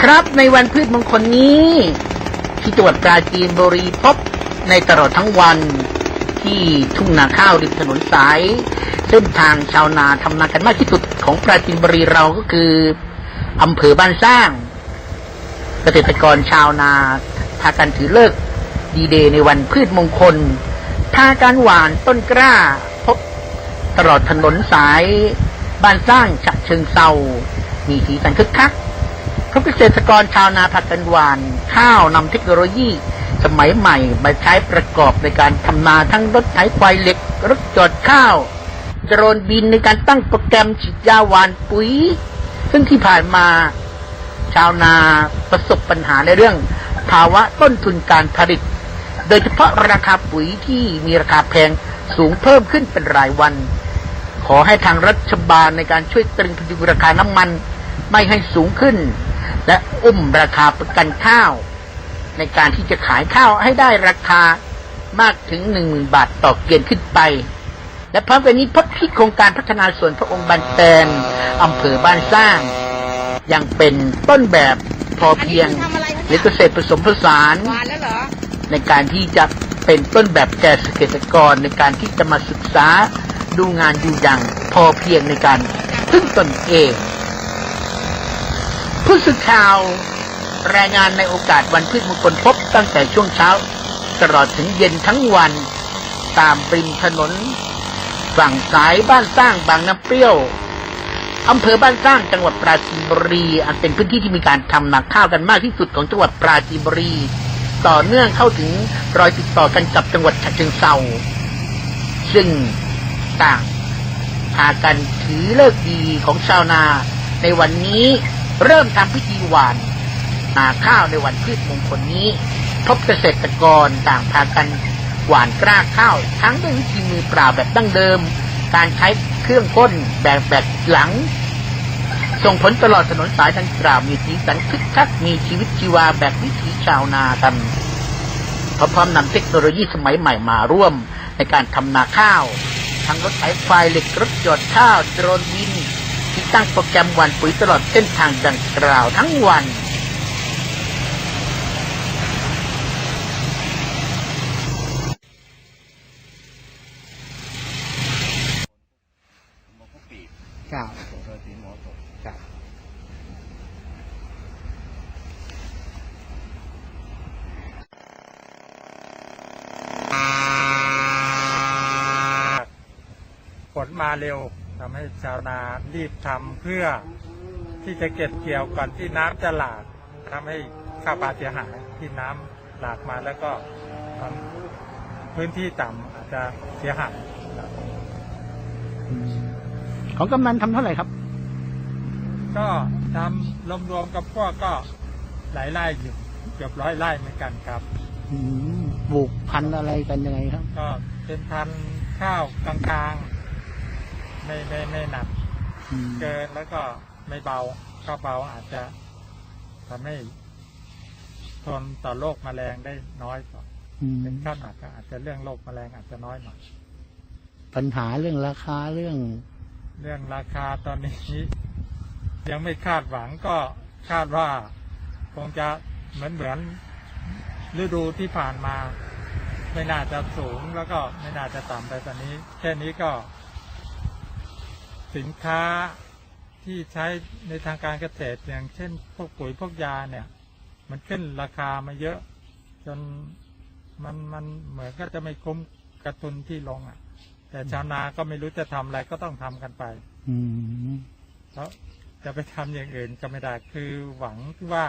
ครับในวันพืชมงคลนี้ ที่จังหวัดปราจีนบุรีพบในตลอดทั้งวันที่ทุ่งนาข้าวริมถนนสาย เส้นทางชาวนาทำนากันมากที่สุดของปราจีนบุรีเราก็คืออำเภอบ้านสร้าง เกษตรกรชาวนาพากันถือเลิกดีเดย์ในวันพืชมงคลพาการหวานต้นกล้า พบตลอดถนนสาย บ้านสร้างฉะเชิงเซามีสีสันคึกคัก เพราะเกษตรกรชาวนาผักกันหวาน ข้าวนำเทคโนโลยีสมัยใหม่มาใช้ประกอบในการทำนาทั้งรถไถควายเหล็ก รถจอดข้าวโดรนบินในการตั้งโปรแกรมฉีดยาหวานปุ๋ย ซึ่งที่ผ่านมา ชาวนาประสบปัญหาในเรื่อง ภาวะต้นทุนการผลิต โดยเฉพาะราคาปุ๋ยที่มีราคาแพงสูงเพิ่มขึ้นเป็นรายวัน ขอให้ทางรัฐบาลในการช่วยตรึงพยุงราคาน้ำมัน ไม่ให้สูงขึ้น และอุ้มราคาประกันข้าว ในการที่จะขายข้าวให้ได้ราคามากถึงหนึ่งหมื่นบาทต่อเกวียนขึ้นไป และพร้อมกันนี้พบที่โครงการพัฒนาส่วนพระองค์บันแตนอำเภอบ้านสร้าง ยังเป็นต้นแบบพอเพียงหรือเกษตรผสมผสานในการที่จะเป็นต้นแบบแก่เกษตรกรในการที่จะมาศึกษาดูงานอยู่อย่างพอเพียงในการพึ่งตนเอง สื่อข่าว รายงานในโอกาสวันพืชมงคลพบตั้งแต่ช่วงเช้า ตลอดถึงเย็นทั้งวัน ตามริมถนน ฝั่งสายบ้านสร้างบางน้ำเปรี้ยวอำเภอบ้านสร้างจังหวัดปราจีนบุรี อันเป็นพื้นที่ที่มีการทำนาข้าวกันมากที่สุดของจังหวัดปราจีนบุรี ต่อเนื่องเข้าถึงรอยติดต่อกันกับจังหวัดฉะเชิงเซาซึ่งต่างพากันถือเลิกดีของชาวนาในวันนี้ เริ่มทำพิธีหวานนาข้าวในวันพืชมงคลนี้ พบเกษตรกรต่างพากันหวานกล้าข้าว ทั้งด้วยวิธีมือเปล่าแบบดั้งเดิม การใช้เครื่องพ่นแบบแบบหลัง ส่งผลตลอดถนนสายดังกล่าวมีสีสันคึกคักมีชีวิตชีวาแบบวิถีชาวนากันพร้อมนำเทคโนโลยีสมัยใหม่มาร่วมในการทำนาข้าว ทั้งรถไถไฟเหล็กรถจอดข้าวโดรนบิน ที่ตั้งโปรแกรมวันปุ๋ยตลอดเส้นทางดังกล่าวทั้งวันหมอผู้ปีกครับส่งเธอสีหมอส่งครับฝนมาเร็ว ทำให้ชาวนารีบทำเพื่อที่จะเก็บเกี่ยวก่อนที่น้ำจะหลากทำให้ข้าวปลาเสียหายที่น้ำหลากมาแล้วก็ทำพื้นที่ต่ำอาจจะเสียหายของกำนันทำเท่าไหร่ครับ ก็ทำรวมๆกับพวกก็หลายไร่อยู่เกือบร้อยไร่เหมือนกันครับปลูกพันธุ์อะไรกันยังไงครับ ก็เป็นพันธุ์ข้าวกลางๆ ไม่ไม่ไม่หนักเกินแล้วก็ไม่เบาข้าวเบาอาจจะทำให้ทนต่อโรคแมลงได้น้อยกว่าเป็นข้าวหนักก็อาจจะเรื่องโรคแมลงอาจจะน้อยหน่อยปัญหาเรื่องราคาเรื่อง เรื่องราคาตอนนี้ ยังไม่คาดหวังก็คาดว่า คงจะเหมือนเหมือนฤดูที่ผ่านมา ไม่น่าจะสูงแล้วก็ไม่น่าจะต่ำไปตอนนี้ แค่นี้ก็ สินค้าที่ใช้ในทางการเกษตรอย่างเช่น พวกปุ๋ยพวกยาเนี่ย มันขึ้นราคามาเยอะ จนมันมันเหมือนก็จะไม่คุ้มกระทุนที่ลงอะ แต่ชาวนาก็ไม่รู้จะทำอะไรก็ต้องทำกันไปอืมเพราะจะไปทำอย่างอื่นก็ไม่ได้คือหวังที่ว่า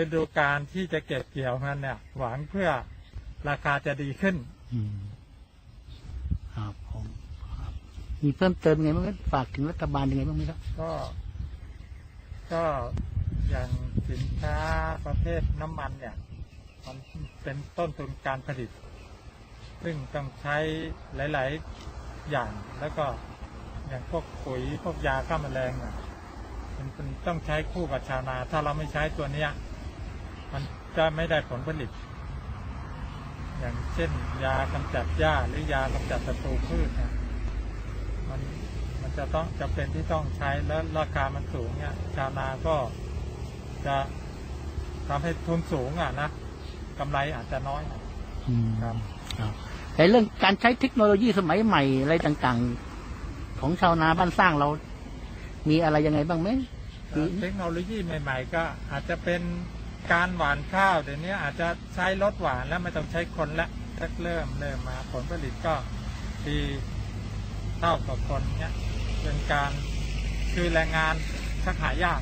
ฤดูการที่จะเก็บเกี่ยวมันเนี่ย หวังเพื่อราคาจะดีขึ้น อืมครับผมครับ มีเพิ่มเติมไงบ้างครับฝากถึงรัฐบาลยังไงบ้างไหมครับ ก็ ก็อย่างสินค้าประเภทน้ำมันเนี่ย มันเป็นต้นทุนการผลิต ซึ่งต้องใช้หลาย ๆ อย่างแล้วก็อย่างพวกปุ๋ยพวกยาฆ่าแมลงอะมันเป็นต้องใช้คู่กับชาวนา ถ้าเราไม่ใช้ตัวเนี้ย มันจะไม่ได้ผลผลิต อย่างเช่น ยากำจัดหญ้าหรือยากำจัดศัตรูพืชเนี่ย มันมันจะต้องจะเป็นที่ต้องใช้แล้วราคามันสูงเนี่ยชาวนาก็จะทำให้ทุนสูงอะนะกำไรอาจจะน้อยอืมครับครับแต่เรื่องการใช้เทคโนโลยีสมัยใหม่อะไรต่างๆ ของชาวนาบ้านสร้างเรา มีอะไรยังไงบ้างไหมเอ่อเทคโนโลยีใหม่ ๆ ก็อาจจะเป็นการหว่านข้าวเดี๋ยวนี้อาจจะใช้รถหว่านแล้วไม่ต้องใช้คนละสักเริ่มเริ่มมาผลผลิตก็ดี เท่ากับคนเนี้ยเป็นการคือแรงงานชักหายาก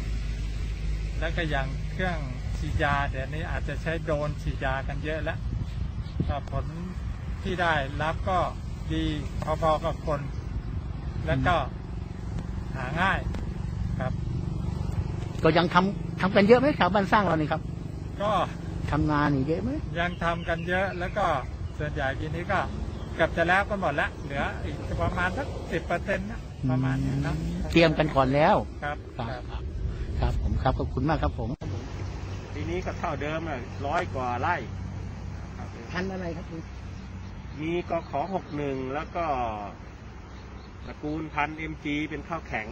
แล้วก็อย่างเครื่องฉีดยาเดี๋ยวนี้อาจจะใช้โดรนฉีดยากันเยอะแล้วก็ผลที่ได้รับก็ดีพอๆกับคน แล้วก็หาง่ายครับ ก็ยังทำทำกันเยอะไหมชาวบ้านสร้างเรานี่ครับ ก็ทำนานี่เยอะไหมยังทำกันเยอะแล้วก็ส่วนใหญ่ปีนี้ก็ เกือบจะแล้วกันหมดละเหลืออีกประมาณสักสิบเปอร์เซ็นต์นะประมาณเนี้ยนะเตรียมกันก่อนแล้วครับครับครับครับผมครับขอบคุณมากครับผม ปีนี้ก็เท่าเดิมอะร้อยกว่าไร่ครับพันอะไรครับคุณมีกขอหกหนึ่งแล้วก็ตระกูลพันเอ็มจีเป็นข้าวแข็ง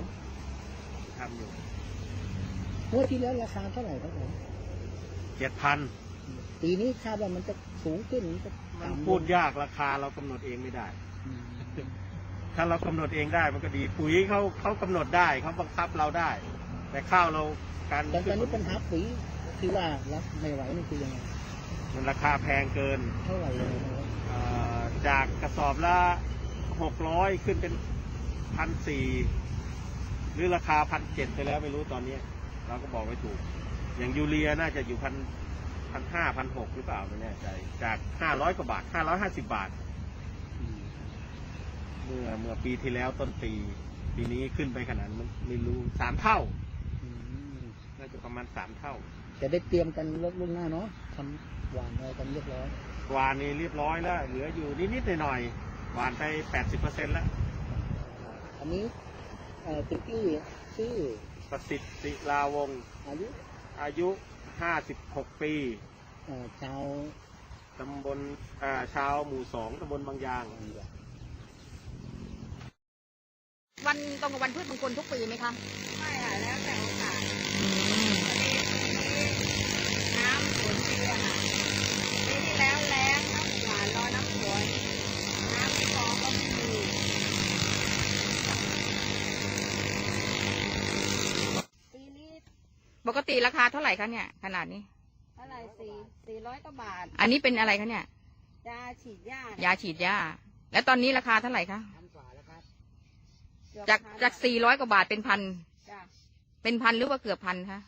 ทำอยู่เมื่อที่แล้วราคาเท่าไหร่ครับผมเจ็ดพันปีนี้คาดว่ามันจะสูงขึ้นมันจะ มันต่ำลงพูดยากราคาเรากำหนดเองไม่ได้อืมถ้าเรากำหนดเองได้มันก็ดี ปุ๋ยเขาเขากำหนดได้เขาบังคับเราได้ แต่ข้าวเราการแต่ตอนนี้ปัญหาปุ๋ยที่ว่ารับไม่ไหวนี่คือยังไงมันราคาแพงเกินเท่าไหร่เลยนะครับเอ่อจากกระสอบละหกร้อยขึ้นเป็นพันสี่หรือราคาพันเจ็ดไปแล้วไม่รู้ตอนนี้ เราก็บอกไม่ถูก อย่างยูเรียน่าจะอยู่พัน พันห้าพันหกหรือเปล่าไม่แน่ใจ จากห้าร้อยกว่าบาทห้าร้อยห้าสิบาท เมื่อเมื่อปีที่แล้วต้นปี ปีนี้ขึ้นไปขนาดมันไม่รู้สามเท่าอืมน่าจะประมาณสามเท่า จะได้เตรียมกันล่วงหน้าเนาะทำหวานอะไรกันเรียบร้อยหวานนี่เรียบร้อยแล้ว เหลืออยู่นิดๆหน่อยๆหวานไปแปดสิบเปอร์เซ็นต์แล้ว อันนี้เอ่อติ๊กกี้ชื่อประสิทธิ์ศิลาวงศ์อายุ อายุห้าสิบหกปีเอ่อชาวตำบลอ่าชาวหมู่สองตำบลบางยาง วันตรงกับวันพืชมงคลทุกปีไหมคะ ไม่ค่ะแล้วแต่โอกาสน้ำฝนดีอะค่ะปีที่แล้วแล้งน้ำหวานรอน้ำฝนน้ำที่คลองก็ไม่มีปีนี้ ปกติราคาเท่าไหร่คะเนี่ย ขนาดนี้ เท่าไหร่สี่สี่ร้อยกว่าบาทอันนี้เป็นอะไรคะเนี่ย ยาฉีดหญ้ายาฉีดหญ้าแล้วตอนนี้ราคาเท่าไหร่คะเกือบจากพันจากสี่ร้อยกว่าบาทเป็นพันจ้ะเป็นพันหรือว่าเกือบพันคะ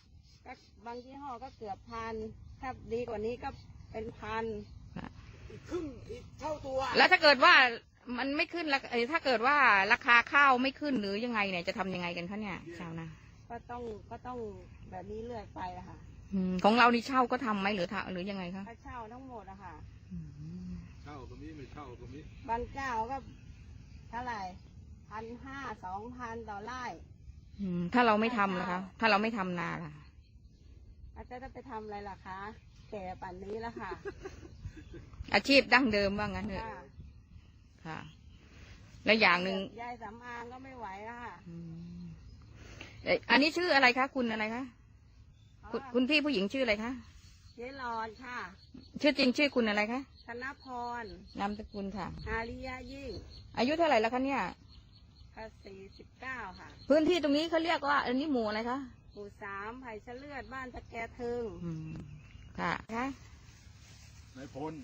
ก็บางยี่ห้อก็เกือบพันถ้าดีกว่านี้ก็เป็นพันแล้วถ้าเกิดว่ามันไม่ขึ้นราคาเอ่อถ้าเกิดว่าราคาข้าวไม่ขึ้นหรือยังไงเนี่ยจะทำยังไงกันคะเนี่ยชาวนา ก็ต้องก็ต้องแบบนี้เรื่อยไปอะค่ะอืมของเรานี่เช่าก็ทำไหมหรือทำหรือยังไงคะค่าเช่าทั้งหมดอะค่ะ อืมบางเจ้าก็เท่าไหร่พันห้าสองพันต่อไร่อืมถ้าเราไม่ทำนะคะ ถ้าเราไม่ทำนาล่ะ อาจจะไปทำอะไรล่ะคะแก่ป่านนี้แล้วค่ะอาชีพดั้งเดิมว่างั้นเถอะค่ะ ค่ะ แล้วอย่างหนึ่งยายสำอางก็ไม่ไหวแล้วค่ะ อืม เอ่ออันนี้ชื่ออะไรคะ คุณอะไรคะคุณคุณพี่ผู้หญิงชื่ออะไรคะเจ๊รอนค่ะ ชื่อจริงชื่อคุณอะไรคะธนพร นามสกุลค่ะ อาริยะยิ่งอายุเท่าไหร่แล้วคะเนี่ยก็สี่สิบเก้าค่ะ พื้นที่ตรงนี้เขาเรียกว่า อันนี้หมู่อะไรคะหมู่สามไผ่เฉลือด บ้านตะแกทึงอืมค่ะค่ะนายพล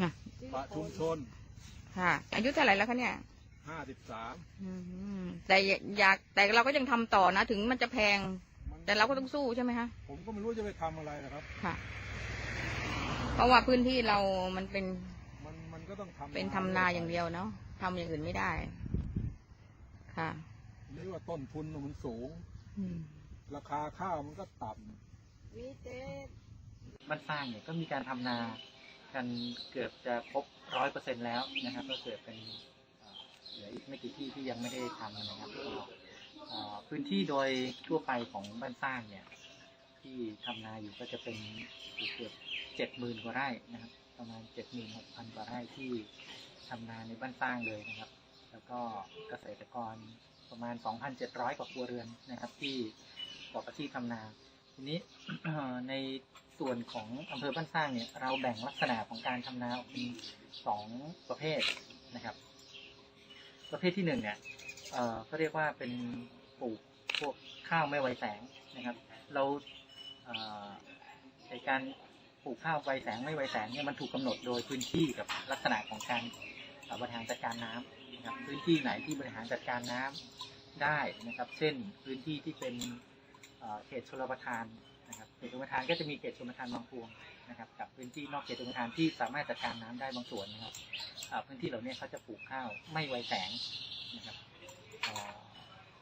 ค่ะประชุมชน ค่ะ อายุเท่าไหร่แล้วคะเนี่ย ห้าสิบสามอืมแต่อยากแต่เราก็ยังทำต่อนะ ถึงมันจะแพง แต่เราก็ต้องสู้ใช่ไหมคะ ผมก็ไม่รู้จะไปทำอะไรนะครับ ค่ะ เพราะว่าพื้นที่เรามันเป็นมันมันก็ต้องทำเป็นทำนาอย่างเดียวเนาะทำอย่างอื่นไม่ได้ ค่ะนี่ว่าต้นทุนมันสูง อืม ราคาข้าวมันก็ต่มีเจ๊บ้านสร้างเนี่ยก็มีการทำนากันเกือบจะครบร้อยเปอร์เซ็นแล้วนะครับ ก็เกิดเป็นเอ่อเห ลืออีกไม่กี่ที่ที่ยังไม่ได้ทำนะครับพื้นที่โดยทั่วไปของบ้านสร้างเนี่ย ที่ทำนาอยู่ก็จะเป็นเกือบเจ็ดหมื่นกว่าไร่นะครับ ประมาณเจ็ดหมื่นหกพันกว่าไร่ที่ทำนาในบ้านสร้างเลยนะครับ แล้วก็เกษตรกรประมาณ 2,700 กว่าครัวเรือนนะครับ ที่ประกอบอาชีพทำนา ทีนี้ในส่วนของอำเภอบ้านสร้างเนี่ย เราแบ่งลักษณะของการทำนาออกเป็นสองประเภทนะครับ ประเภทที่หนึ่งเนี่ยเอ่อก็เรียกว่าเป็นปลูกพวกข้าวไม่ไวแสงนะครับ เราเอ่อในการปลูกข้าวไวแสงไม่ไวแสงเนี่ยมันถูกกำหนดโดยพื้นที่กับลักษณะของการบริหารจัดการน้ำนะครับพื้นที่ไหนที่บริหารจัดการน้ำได้นะครับ เช่นพื้นที่ที่เป็นเอ่อเขตชลประทานนะครับเขตชลประทานก็จะมีเขตชลประทานบางพวง นะครับกับพื้นที่นอกเขตชลประทานที่สามารถจัดการน้ำได้บางส่วนนะครับพื้นที่เหล่านี้เขาจะปลูกข้าวไม่ไวแสงนะครับ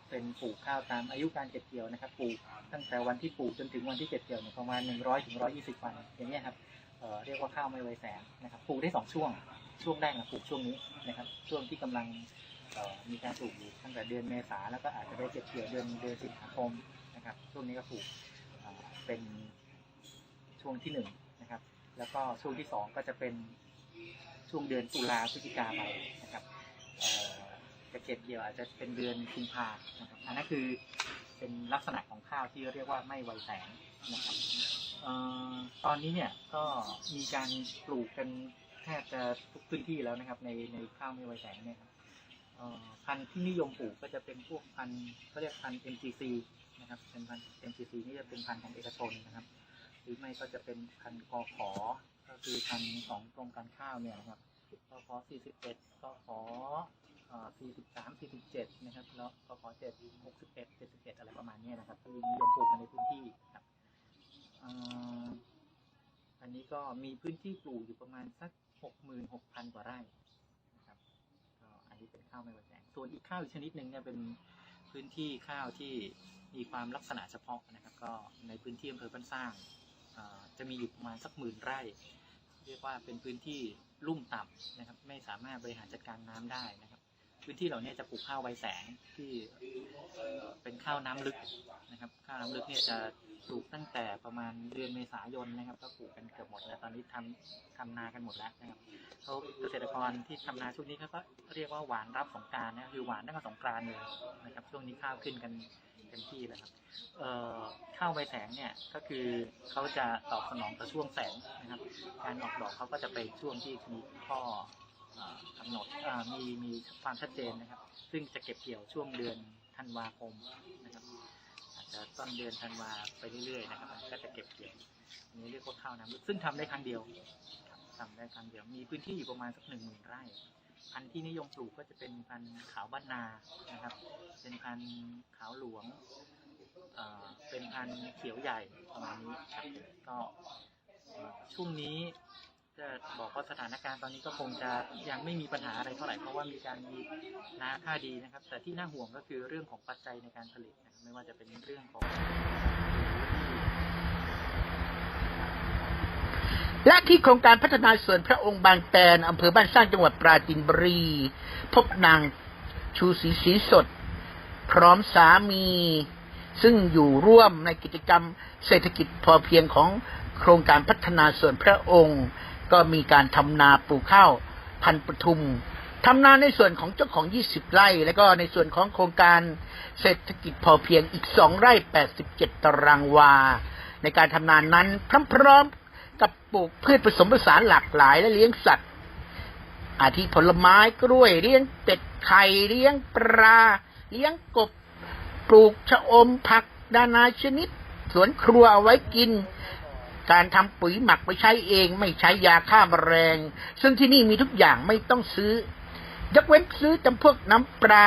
เป็นปลูกข้าวตามอายุการเก็บเกี่ยวนะครับ ปลูกตั้งแต่วันที่ปลูกจนถึงวันที่เก็บเกี่ยวประมาณ 100ถึง120 วัน อย่างเงี้ยครับเอ่อเรียกว่าข้าวไม่ไวแสงนะครับ ปลูกได้สองช่วง ช่วงแรกนะปลูกช่วงนี้นะครับ ช่วงที่กำลังมีการปลูกอยู่ตั้งแต่เดือนเมษาแล้วก็อาจจะได้เก็บเกี่ยวเดือนเดือนสิงหาคมนะครับ ช่วงนี้ก็ปลูกเป็นช่วงที่ห นะครับ แล้วก็ช่วงที่สองก็จะเป็นช่วงเดือนตุลาพฤศจิกาไปนะครับจะเก็บเกี่ยวอาจจะเป็นเดือนกุมภานะครับอันนั้นคือเป็นลักษณะของข้าวที่เรียกว่าไม่ไวแสงนะครับออตอนนี้เนี่ยก็มีการปลูกกันแทบจะทุกพื้นที่แล้วนะครับ ในในข้าวไม่ไวแสงเนี่ยครับพันธุ์ที่นิยมปลูกก็จะเป็นพวกพันธุ์เขาเรียกพันธุ์ MGC นะครับเป็นพันธุ์ MGC นี่จะเป็นพันธุ์ของเอกชนนะครับ หรือไม่ก็จะเป็นพันกอขอก็คือพันธุ์ของกรมการข้าวเนี่ยนะครับกอขอ41กอขอเอ่อ43 47นะครับแล้วกอขอ7 61 71 อะไรประมาณนี้นะครับที่นิยมปลูกกันในพื้นที่ครับอันนี้ก็มีพื้นที่ปลูกอยู่ประมาณสักหกหมื่นหกพันกว่าไร่นะครับก็อันนี้เป็นข้าวไม่หวานแสงส่วนอีกข้าวอีกชนิดหนึ่งเนี่ยเป็นพื้นที่ข้าวที่มีความลักษณะเฉพาะนะครับ ก็ในพื้นที่อำเภอบ้านสร้างอ่า จะมีอยู่ประมาณสักหมื่นไร่ เรียกว่าเป็นพื้นที่ลุ่มต่ำนะครับ ไม่สามารถบริหารจัดการน้ำได้นะครับ พื้นที่เหล่านี้จะปลูกข้าวไวแสงที่เป็นข้าวน้ำลึกนะครับ ข้าวน้ำลึกเนี่ยจะปลูกตั้งแต่ประมาณเดือนเมษายนนะครับ ก็ปลูกกันเกือบหมดแล้วตอนนี้ทำทำนากันหมดแล้วนะครับเขาเกษตรกรที่ทำนาช่วงนี้เขาก็เรียกว่าหวานรับสงการนะคือหวานตั้งแต่สงกานต์เลยนะครับ ช่วงนี้ข้าวขึ้นกัน ต็มที่แล้วครับเข้าวใบแสงเนี่ยก็คือเขาจะตอบสนองต่อช่วงแสงนะครับ การออกดอกเขาก็จะไปช่วงที่มีข้อกำหนดมีมีความชัดเจนนะครับ ซึ่งจะเก็บเกี่ยวช่วงเดือนธันวาคมนะครับอาจจะต้นเดือนธันวาไปเรื่อยๆนะครับก็จะเก็บเกี่ยวนี้เรียกว่าข้าวน้ำซึ่งทำได้ครั้งเดียวครับทำได้ครั้งเดียว มีพื้นที่อยู่ประมาณสักหนึ่งหมื่นไร่ พันธุ์ที่นิยมปลูกก็จะเป็นพันธุ์ขาวบ้านนานะครับ เป็นพันธุ์ขาวหลวงเป็นพันธุ์เขียวใหญ่ประมาณนี้ครับก็ช่วงนี้จะบอกว่าสถานการณ์ตอนนี้ก็คงจะยังไม่มีปัญหาอะไรเท่าไหร่เพราะว่ามีการมีนาค่าดีนะครับ แต่ที่น่าห่วงก็คือเรื่องของปัจจัยในการผลิตนะครับไม่ว่าจะเป็นเรื่องของ และที่โครงการพัฒนาส่วนพระองค์บางแตนอำเภอบ้านสร้างจังหวัดปราจีนบุรี พบนางชูศรีศรีสด พร้อมสามี ซึ่งอยู่ร่วมในกิจกรรมเศรษฐกิจพอเพียงของโครงการพัฒนาส่วนพระองค์ ก็มีการทำนาปลูกข้าวพันธุ์ปทุมทำนาในส่วนของเจ้าของ 20 ไร่ แล้วก็ในส่วนของโครงการเศรษฐกิจพอเพียงอีก 2 ไร่ 87 ตารางวา ในการทำนานั้นพร้อมๆ กับปลูกพืชผสมผสานหลากหลายและเลี้ยงสัตว์ อาทิผลไม้กล้วยเลี้ยงเป็ดไข่เลี้ยงปลา เลี้ยงกบ ปลูกชะอมผักนานาชนิด สวนครัวเอาไว้กิน การทำปุ๋ยหมักไปใช้เองไม่ใช้ยาฆ่าแมลงซึ่งที่นี่มีทุกอย่างไม่ต้องซื้อยกเว้นซื้อจำพวกน้ำปลา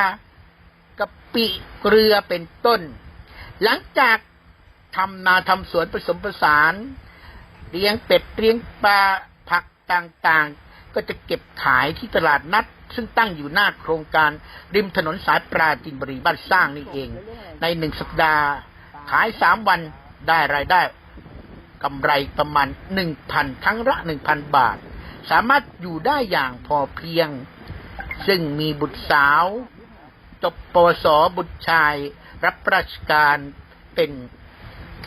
กะปิเกลือเป็นต้น หลังจากทำนาทำสวนผสมผสาน เลี้ยงเป็ดเลี้ยงปลาผักต่างๆ ก็จะเก็บขายที่ตลาดนัด ซึ่งตั้งอยู่หน้าโครงการริมถนนสายปราจีนบุรีบ้านสร้างนี่เอง ในหนึ่งสัปดาห์ ขายสามวันได้รายได้กำไรประมาณหนึ่งพันครั้งละหนึ่งพันบาท สามารถอยู่ได้อย่างพอเพียง ซึ่งมีบุตรสาวจบปวสบุตรชาย รับราชการเป็น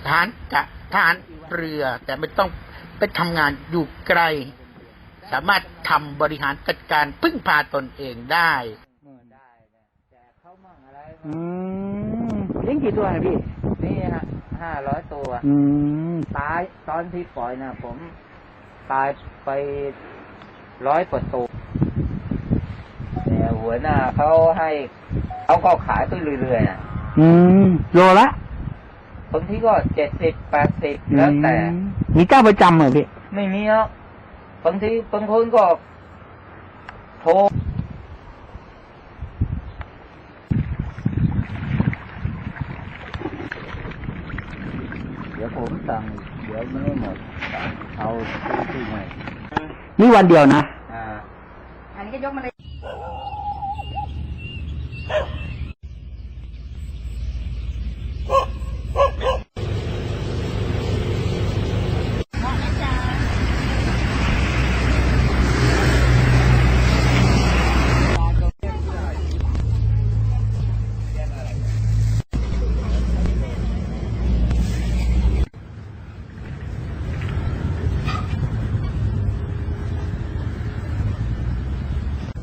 ทหารกะ ทหารเรือ แต่ไม่ต้องไปทำงานอยู่ไกล สามารถทำบริหารจัดการพึ่งพาตนเองได้เมื่อได้เนี่ยแจกเขามั่งอะไรอืมเลี้ยงกี่ตัวนะพี่ นี่ฮะห้าร้อยตัวอืมตายตอนที่ปล่อยนะผมตายไปร้อยกว่าตัวแต่หัวหน้าเขาให้เขาก็ขายไปเรื่อยๆนะอืมโลละ บางทีก็เจ็ดสิบแปดสิบแล้วแต่อืมมีเจ้าประจำเหรอพี่ไม่มีแล้วบางทีบางคนก็โทรเดี๋ยวผมสั่งเดี๋ยวไม่หมดเอาที่ใหม่นี่วันเดียวนะอ่าอันนี้ก็ยกมาเลย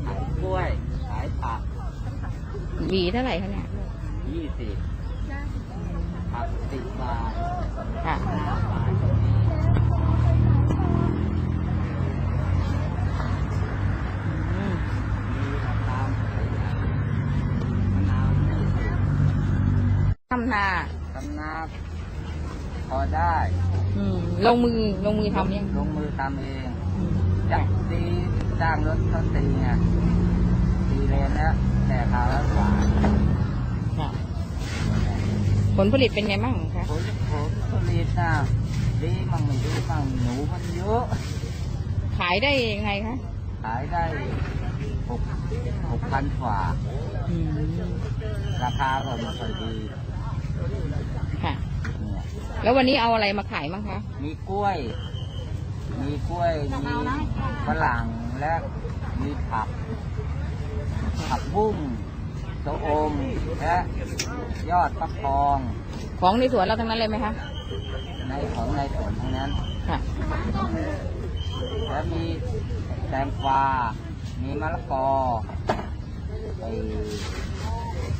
ขายกล้วย ขายผัก หวีเท่าไหร่คะเนี่ย ยี่สิบผักสิบบาท ค่ะ ห้าบาทมีมะพร้าวหลายอย่างมะนาวยี่สิบ ทำนาตำนาพอได้ อืมลงมือลงมือทำยังลงมือทำเองจักตีจ้างรถเขาตีไงตีเลนแล้วแต่ขาวแล้วกว่าค่ะผลผลิตเป็นไงบ้างคะผลผลผลิตน่ะดีมั่งไม่ดีมั่งหนูมันเยอะ ขายได้ยังไงคะขายได้หกหกพันกว่าอืมราคาก็ไม่ค่อยดีค่ะเนี่ย แล้ววันนี้เอาอะไรมาขายบ้างคะ มีกล้วย มีกล้วย มีฝรั่งและมีผัก ผักบุ้งโสะอมและยอดฟักทอง ของในสวนเราทั้งนั้นเลยไหมคะ ในของในสวนทั้งนั้น ค่ะ แล้วมีแตงกวา มีมะละกอไอ้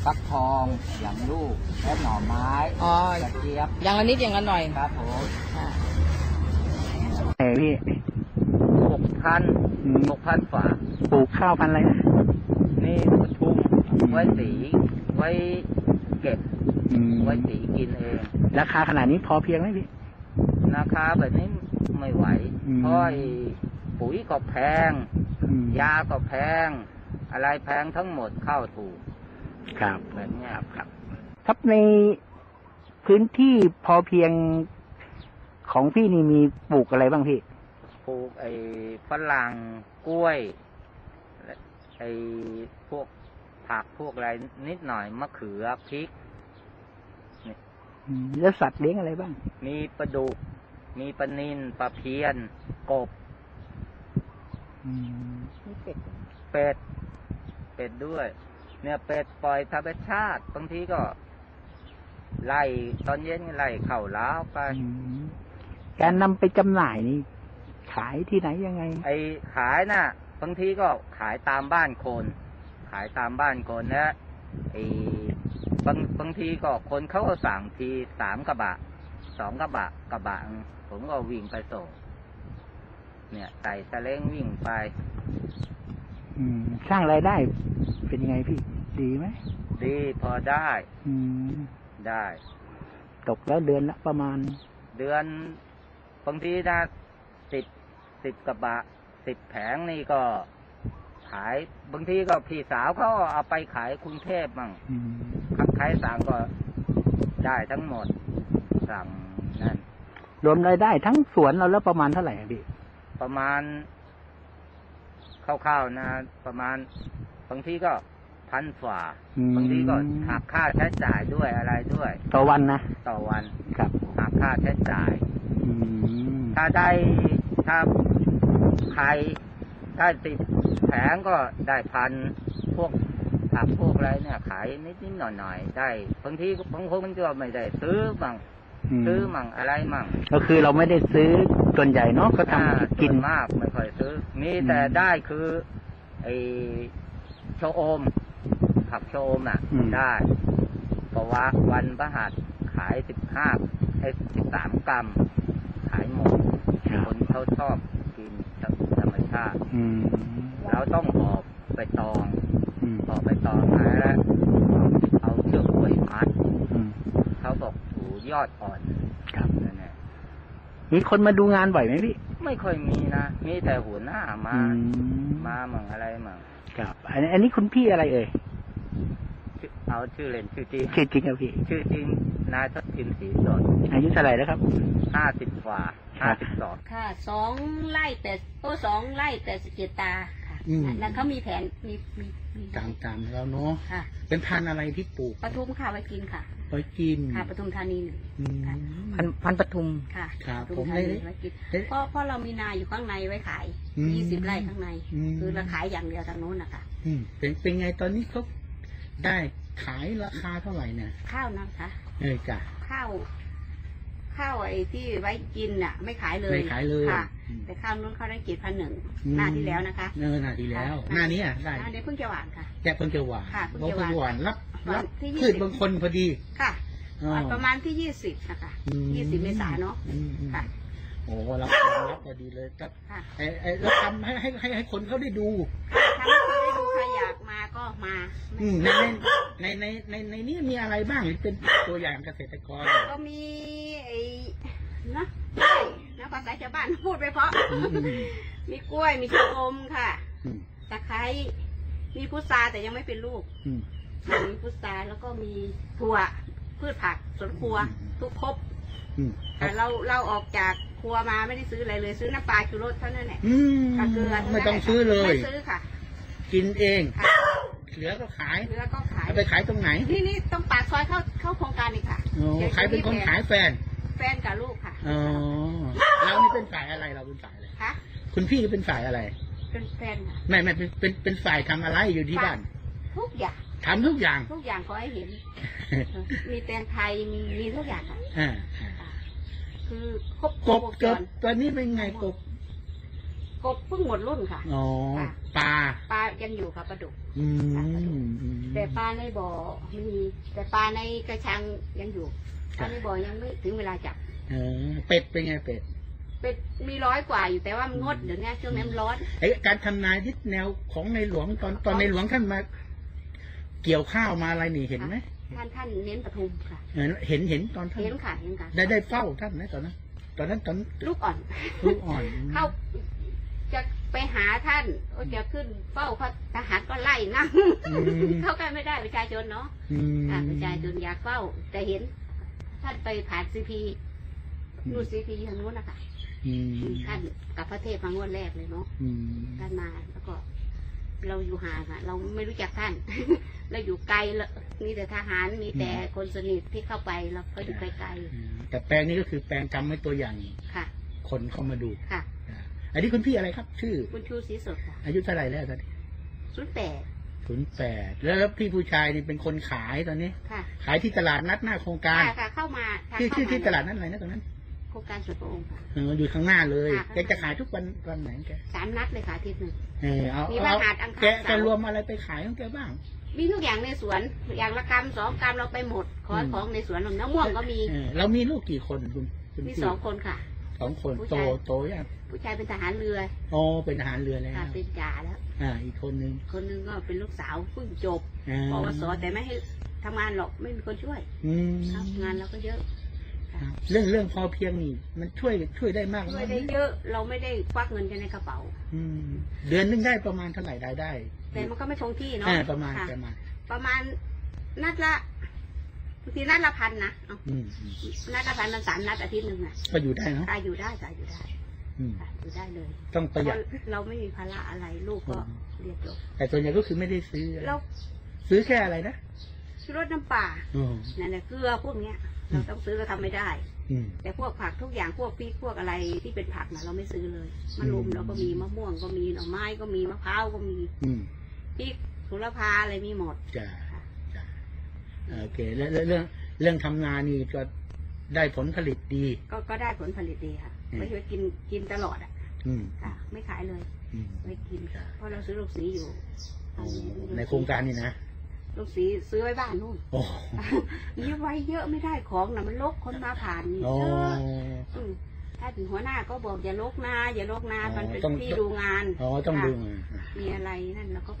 ฟักทองอย่างลูกและหน่อไม้อ๋อ กระเจี๊ยบอย่างละนิดอย่างละหน่อยครับผมค่ะเอพี่หกพันอืมหกพันกว่าปลูกข้าวพันธุ์อะไรนะนี่ประชุมไว้สีไว้เก็บอืมไว้สีกินเอง ราคาขนาดนี้พอเพียงไหมพี่ ราคาแบบนี้ไม่ไหวอืม เพราะไอ้ปุ๋ยก็แพง อืมยาก็แพง อะไรแพงทั้งหมดเข้าถูก ครับแบบเนี้ยครับ ครับในพื้นที่พอเพียงของพี่นี่มีปลูกอะไรบ้างพี่ ปลูกไอ้ฝรั่งกล้วยและไอ้พวกผักพวกอะไรนิดหน่อยมะเขือพริกอืมแล้วสัตว์เลี้ยงอะไรบ้าง มีปลาดุก มีปลานินปลาเพียน กบอืมเป็ด เป็ดด้วย เนี่ยเป็ดปล่อยธรรมชาติบางทีก็ ไล่ตอนเย็นก็ไล่เข่าล้าวไปอืมการนำไปจำหน่ายนี่ขายที่ไหนยังไง ไอ้ขายน่ะบางทีก็ขายตามบ้านคน ขายตามบ้านคนนะไอ้บางบางทีก็คนเขาก็สั่งทีสามกระบะสองกระบะกระบะหนึ่งผมก็วิ่งไปส่ง เนี่ยใส่สเล้งวิ่งไป อืม สร้างรายได้เป็นยังไงพี่ ดีไหมดีพอได้ อืมได้ ตกแล้วเดือนละประมาณ เดือนบางทีนะสิบสิบกระบะสิบแผงนี่ก็ขายบางทีก็พี่สาวเขาเอาไปขายกรุงเทพมั่งอืมขับใครสั่งก็ได้ทั้งหมด สั่งนั่น รวมรายได้ทั้งสวนเราแล้วประมาณเท่าไหร่อะพี่ ประมาณคร่าวๆนะ ประมาณบางทีก็ พันฝ่าอืมบางทีก็หักค่าใช้จ่ายด้วยอะไรด้วย ต่อวันนะ ต่อวันครับหักค่าใช้จ่ายอืมถ้าได้ถ้าใครได้ติดแผงก็ได้พันพวกผักพวกอะไรเนี่ย ขายนิดนิดหน่อยหน่อยๆได้บางทีบางคนมันก็ไม่ได้ซื้อมั่งมซื้อมั่งอะไรมั่งก็คือเราไม่ได้ซื้อส่วนใหญ่เนาะก็ทำอ่ากินส่วมากไม่ค่อยซื้อ มีอืมแต่ได้คือไอโชะอม ผักโชอมอะได้เพราะว่าวันพระหัสขายสิบห้าไอ้สิบสามกรัม ขายหมดคนเขาชอบกินธรรมชาติ อืมเราต้องหอบไปตอง อืมหอบไปตองมาแล้วเอาเชือกกล้วยมัดอืมเขาบอกถูยอดอ่อนครับนั่นแหละมีคนมาดูงานบ่อยไหมพี่ไม่ค่อยมีนะ มีแต่หัวหน้ามา อืมมามั่งอะไรเมั่งครับอันนี้อันนี้คุณพี่อะไรเอ่ย เอาชื่อเล่นชื่อจริงชื่อจริงครับพี่ ชื่อจริงนายทัศทินศรีสดอายุเท่าไหร่แล้วครับห้าสิบกว่าครัห้าบสิบสองค่ะสองไร่แต่โอ้สองไร่แต่สิบเจ็ดตาค่ะอืม แล้วเขามีแผนมีมีมีตามตามแล้วเนาะค่ะเป็นพันธุ์อะไรที่ปลูกปทุมค่ะไว้กินค่ะ ไว้กินค่ะปทุมธานีหนึ่ง อืม ค่ะ พันพันปทุม ค่ะครับปทุผมธาได้นีไว้กินได้เพราะเพราะเรามีนาอยู่ข้างในไว้ขายอืมยี่สิบไร่ข้างใน อืม คือเราขายอย่างเดียวทางโน้นนะคะอืมเป็นเป็นไงตอนนี้เขา ได้ขายราคาเท่าไหร่เนี่ยข้าวนะคะเอ้ยจ้ะ ข้าว ข้าวไอ้ที่ไว้กินน่ะ ไม่ขายเลยไม่ขายเลยค่ะ อืม แต่ข้าวนู้นเขาได้เจ็ดพันหนึ่งอืมหน้าที่แล้วนะคะ เออหน้าที่แล้ว ค่ะ หน้านี้อะได้หน้านี้เพิ่งจะหวานค่ะแกเพิ่งจะหวานค่ะเพิ่งเพราะจะเพิ่งหวาวหานนรับหวานรับที่พืช20บางคนพอดีค่ะอ๋อ ประมาณที่ยี่สิบนะคะอืม ยี่สิบเมษาเนาะ อืมอืมค่ะ โอ้รับรับพอดีเลยครับค่ะไอ้ไอ้แล้วทำให้ให้ให้ให้คนเขาได้ดูถ้าไม่เคย กมาก็มาอืมในในในในในในนี้มีอะไรบ้างที่เป็นตัวอย่างเกษตรกร ก็มีไอ้นะกล้วยนะภาษาชาวบ้านพูดไปเพราะอืมอืมมีกล้วยมีชะอมค่ะอืม ตะไคร้มีพุทราแต่ยังไม่เป็นลูก อืม มีพุทราแล้วก็มีถั่วพืชผักสวนครัวอืมทุกครบอืมแต่เราเราออกจากครัวมาไม่ได้ซื้ออะไรเลยซื้อน้ำปลาชูรสเท่านั้นแหละอืมกับเกลือเท่านั้นไม่ต้องซื้อเลย ไม่ซื้อค่ะ กินเอง ค่ะเหลือก็ขายเรือก็ขาย เอาไปขายตรงไหนนี่นี่ต้องปากซอยเข้าเข้าโครงการนี่ค่ะอ๋อใครเป็นคนขายแฟนแฟนกับลูกค่ะอ๋อเรานี่เป็นฝ่ายอะไรเราเป็นฝ่ายอะไรค่ะคุณพี่เป็นฝ่ายอะไรเป็นแฟนค่ะไม่ไม่เป็นเป็นเป็นฝ่ายทำอะไรอยู่ที่บ้านทุกอย่างทำทุกอย่างทุกอย่างขอให้เห็น มีแตงไทยมีมีทุกอย่างค่ะอ่าคือครบกบวงเกิจบรตอนนี้เป็นไงกบ กบเพิ่งหมดรุ่นค่ะ อ๋อค่ะ ปลาปลายังอยู่ค่ะปลาดุก อืมค่ะอืม แต่ปลาในบ่อมีแต่ปลาในกระชังยังอยู่ปลาในบ่อยังไม่ถึงเวลาจับ เออเป็ดเป็นไงเป็ดเป็ดมีร้อยกว่าอยู่แต่ว่ามันงดเดี๋ยวนี้ช่วงนี้มันร้อน ไอการทำนายทิศแนวของในหลวงตอนตอนในหลวงท่านมา เกี่ยวข้าวมาอะไรนี่เห็นไหมท่านท่านเน้นปทุมค่ะเออเห็นเห็นตอนท่าน เห็นค่ะเห็นค่ะได้ได้เฝ้าท่านไหมตอนนั้น ตอนนั้นตอนลูกอ่อน ลูกอ่อน เข้า จะไปหาท่านโอ้จะขึ้นเฝ้าเขาทหารก็ไล่นั่งอืม เข้าใกล้ไม่ได้ประชาชนเนาะอืมค่ะประชาชนอยากเฝ้า แต่เห็นท่านไปผ่านซีพีนู่นซีพีทางนู้นนะคะอืมท่านกับพระเทพมางวดแรกเลยเนาะอืมท่านมาแล้วก็ เราอยู่ห่างอะเราไม่รู้จักท่าน เราอยู่ไกลแล้วมีแต่ทหารมีแต่คนสนิทที่เข้าไปเราก็อยู่ไกลแต่แปลงนี้ก็คือแปลงทำให้ตัวอย่างๆค่ะ คนเข้ามาดู ค่ะ อ่าอันนี้คุณพี่อะไรครับ ชื่อ คุณชูศรีสดค่ะ อายุเท่าไหร่แล้วตอนนี้ศูนย์แปดศูนย์แปดแล้วแล้วพี่ผู้ชายนี่เป็นคนขายตอนนี้ ค่ะขายที่ตลาดนัดหน้าโครงการ ค่ะค่ะเข้ามาทางชื่อเข้าชื่อมาที่ตลาดนัดอะไรนะตรงนั้นโครงการส่วนพระองค์ค่ะ เอออยู่ข้างหน้าเลยค่ะ แกจะขายทุกวันวันไหนแกสามนัดเลยค่ะอาทิตย์หนึ่ง เออเอามีเอาวันหัดอังคารแกเสาร์แกรวมอะไรไปขายของแกบ้าง มีทุกอย่างในสวน อย่างละกรรมสองกรรมเราไปหมด ขออืม ของในสวนของน้ำม่วงก็มี เออเรามีลูกกี่คนคุณคุณมีพี่สองคนค่ะ สองคนผู้โตชาย โตยังผู้ชายเป็นทหารเรือโอ้เป็นทหารเรือแล้วค่ะเป็นจ่าแล้ว อ่า อีกคนนึงคนหนึงก็เป็นลูกสาวเพิ่งจบอ่าปวสแต่ไม่ให้ทำงานหรอกไม่มีคนช่วยอืมครับงานเราก็เยอะ ครับเรื่องเรื่องพอเพียงนี่ มันช่วยช่วยได้มากช่วยน้ได้อยเยอะเราไม่ได้ควักเงินกันในกระเป๋า อืม เดือนหนึงได้ประมาณเท่าไหร่รายได้แต่มันก็ไม่คงที่เนาะอ่าประมาณค่ะประมาณ ประมาณนัดละ บางทีนัดละพันนะเอาอืมอืมนัดละพันมันสามนัดอาทิตย์หนึ่งอะก็อยู่ได้เนอะตายอยู่ได้ตายอยู่ได้อืมค่ะอยู่ได้เลยต้องประหยัด เพราะเราไม่มีภาระอะไรลูกก็อืม เรียนจบแต่ส่วนใหญ่ก็คือไม่ได้ซื้อแล้วซื้อแค่อะไรนะชูรสน้ำปลาอ๋อนั่นแหละเกลือพวกเนี้ย เราต้องซื้อเราทำไม่ได้ อืม แต่พวกผักทุกอย่างพวกพริกพวกอะไรที่เป็นผักนะเราไม่ซื้อเลยมะรุมอืม เราก็มีมะม่วงก็มีหน่อไม้ก็มีมะพร้าวก็มีอืมพริกสุรพาอะไรมีหมด จ้าค่ะจ้า โอเคแล้วแล้วเรื่องเรื่องทำนานี่ก็ได้ผลผลิตดี ก็ก็ได้ผลผลิตดีค่ะอืมไม่ใช่ว่ากินกินตลอดอะอืมค่ะ ไม่ขายเลยอืมไม่กินครับเพราะเราซื้อลูกสีอยู่ในโครงการนี่นะลูกสีซื้อไว้บ้านนู่นโอ้เยอะไว้เยอะไม่ได้ของนะมันลกคนมาผ่านโอ้เยอะอืมถ้าถึงหัวหน้าก็บอกอย่าลกนาอย่าลกนาอ๋อมันเป็นต้องที่ดูงานอ๋อต้องค่ะดูไงมีอะไรนั่นเราก็ไป